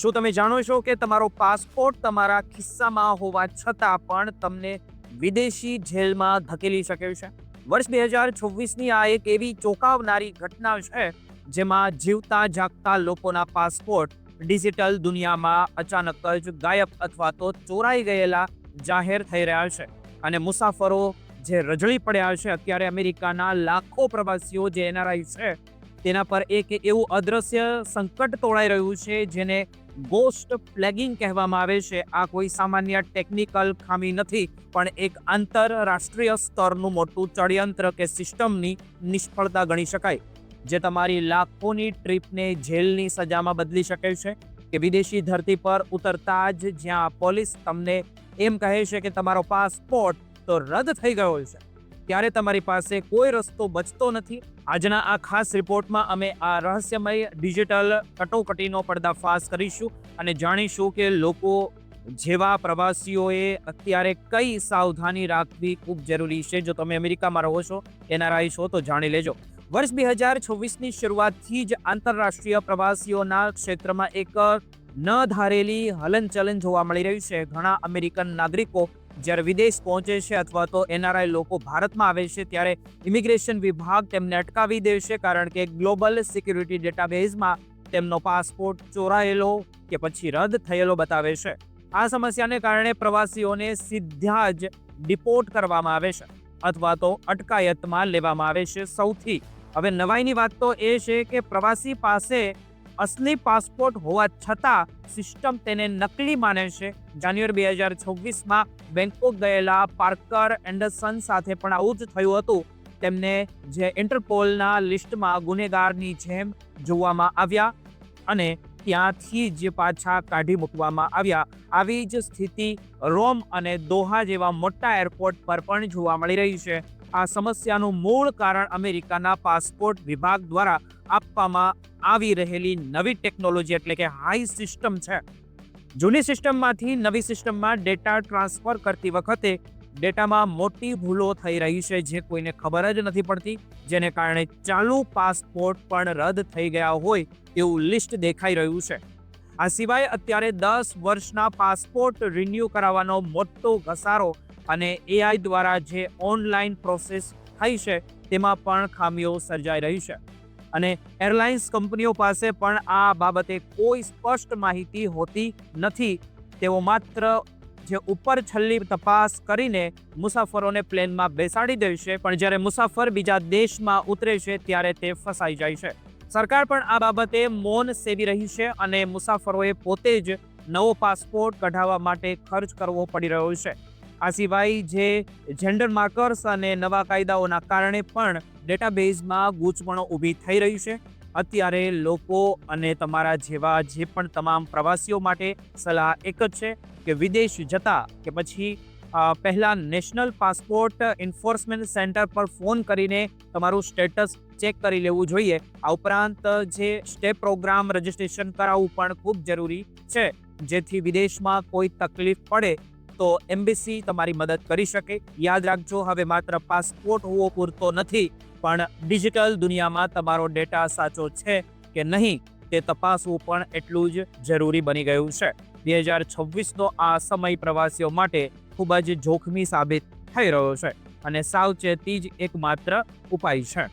શું તમે જાણો છો કે તમારો પાસપોર્ટ તમારા ખિસ્સામાં હોવા છતાં પણ તમને વિદેશી જેલમાં ધકેલી શકે છે? વર્ષ બે હજાર છવ્વીસની આ એક એવી ચોંકાવનારી ઘટના છે, જેમાં જીવતા જાગતા લોકોના પાસપોર્ટ ડિજિટલ દુનિયામાં અચાનક જ ગાયબ અથવા તો ચોરાઈ ગયેલા જાહેર થઈ રહ્યા છે. અને મુસાફરો જે રજળી પડ્યા છે, અત્યારે અમેરિકાના લાખો પ્રવાસીઓ જે એનઆરઆઈ છે, તેના પર એક એવું અદ્રશ્ય સંકટ તોડાઈ રહ્યું છે, જેને ગોસ્ટ પ્લેગિંગ કહેવામાં આવે છે. આ કોઈ સામાન્ય ટેકનિકલ ખામી નથી, પણ એક આંતરરાષ્ટ્રીય સ્તરનું મોટું ષડયંત્ર કે સિસ્ટમની નિષ્ફળતા ગણી શકાય, જે તમારી લાખોની ટ્રીપને જેલની સજામાં બદલી શકે છે કે વિદેશી ધરતી પર ઉતરતા જ જ્યાં પોલીસ તમને એમ કહે છે કે તમારો પાસપોર્ટ તો રદ થઈ ગયો છે. ત્યારે તમારી પાસે કોઈ રસ્તો બચતો નથી. આજના આ ખાસ રિપોર્ટમાં અમે આ રહસ્યમય ડિજિટલ કટોકટીનો પર્દાફાશ કરીશું અને જાણીશું કે લોકો જેવા પ્રવાસીઓએ અત્યારે કઈ સાવધાની રાખવી ખૂબ જરૂરી છે. જો તમે અમેરિકામાં રહો છો એનઆરઆઈ છો, તો જાણી લેજો. વર્ષ બે હજાર છવ્વીસની શરૂઆતથી જ આંતરરાષ્ટ્રીય પ્રવાસીઓના ક્ષેત્રમાં એક ન ધારેલી હલનચલન જોવા મળી રહ્યું છે. ઘણા અમેરિકન નાગરિકો જ્યારે વિદેશ પહોંચે છે અથવા તો એનઆરઆઈ લોકો ભારતમાં આવે છે, ત્યારે ઇમિગ્રેશન વિભાગ તેમને અટકાવી દેશે કારણ કે ગ્લોબલ સિક્યુરિટી ડેટાબેઝમાં તેમનો પાસપોર્ટ ચોરાયેલો કે પછી રદ થયેલો બતાવે છે. આ સમસ્યાને કારણે પ્રવાસીઓને સીધા જ ડિપોર્ટ કરવામાં આવે છે અથવા તો અટકાયતમાં લેવામાં આવે છે સૌથી. હવે નવાઈની વાત તો એ છે કે પ્રવાસી પાસે અસલી પાસપોર્ટ હોવા છતાં સિસ્ટમ તેને નકલી માને છે. જાન્યુઆરી બે હજાર છવ્વીસમાં બેંકોક ગયેલા પાર્કર એન્ડરસન સાથે પણ આવું જ થયું હતું. તેમને જે ઇન્ટરપોલના લિસ્ટમાં ગુનેગારની જેમ જોવામાં આવ્યા અને ત્યાંથી જ પાછા કાઢી મૂકવામાં આવ્યા. આવી જ સ્થિતિ રોમ અને દોહા જેવા મોટા એરપોર્ટ પર પણ જોવા મળી રહી છે. આ સમસ્યાનું મૂળ કારણ અમેરિકાના પાસપોર્ટ વિભાગ દ્વારા આપવામાં આવી રહેલી નવી ટેકનોલોજી એટલે કે હાઈ સિસ્ટમ છે. જૂની સિસ્ટમમાંથી નવી સિસ્ટમમાં ડેટા ટ્રાન્સફર કરતી વખતે ડેટામાં મોટી ભૂલો થઈ રહી છે જે કોઈને ખબર જ નથી પડતી. જેને કારણે ચાલુ પાસપોર્ટ પણ રદ થઈ ગયા હોય એવું લિસ્ટ દેખાઈ રહ્યું છે. આ સિવાય અત્યારે દસ વર્ષના પાસપોર્ટ રિન્યૂ કરાવવાનો મોટો ઘસારો અને એઆઈ દ્વારા જે ઓનલાઈન પ્રોસેસ થઈ છે, તેમાં પણ ખામીઓ સર્જાઈ રહી છે. અને એરલાઇન્સ કંપનીઓ પાસે પણ આ બાબતે કોઈ સ્પષ્ટ માહિતી હોતી નથી. તેઓ માત્ર જે ઉપર છલ્લી તપાસ કરીને મુસાફરોને પ્લેનમાં બેસાડી દે છે, પણ જ્યારે મુસાફર બીજા દેશમાં ઉતરે છે, ત્યારે તે ફસાઈ જાય છે. સરકાર પણ આ બાબતે મૌન સેવી રહી છે અને મુસાફરોએ પોતે જ નવો પાસપોર્ટ કઢાવવા માટે ખર્ચ કરવો પડી રહ્યો છે. આ સિવાય જે જેન્ડર માર્કર્સ અને નવા કાયદાઓના કારણે પણ ડેટાબેઝમાં ગૂંચવણો ઊભી થઈ રહી છે. અત્યારે લોકો અને તમારા જેવા જે પણ તમામ પ્રવાસીઓ માટે સલાહ એક જ છે કે વિદેશ જતા કે પછી પહેલાં નેશનલ પાસપોર્ટ એન્ફોર્સમેન્ટ સેન્ટર પર ફોન કરીને તમારું સ્ટેટસ ચેક કરી લેવું જોઈએ. આ ઉપરાંત જે સ્ટે પ્રોગ્રામ રજિસ્ટ્રેશન કરાવવું પણ ખૂબ જરૂરી છે. જેથી વિદેશમાં કોઈ તકલીફ પડે તો એમ્બેસી તમારી મદદ કરી શકે. યાદ રાખજો, હવે માત્ર પાસપોર્ટ હોવો પૂરતો નથી, પણ ડિજિટલ દુનિયામાં તમારો ડેટા સાચો છે કે નહીં, તે તપાસવું પણ એટલું જ જરૂરી બની ગયું છે. બે હજાર છવ્વીસનો આ સમય પ્રવાસીઓ માટે ખૂબ જ જોખમી સાબિત થઈ રહ્યો છે અને સાવચેતી જ એકમાત્ર ઉપાય છે.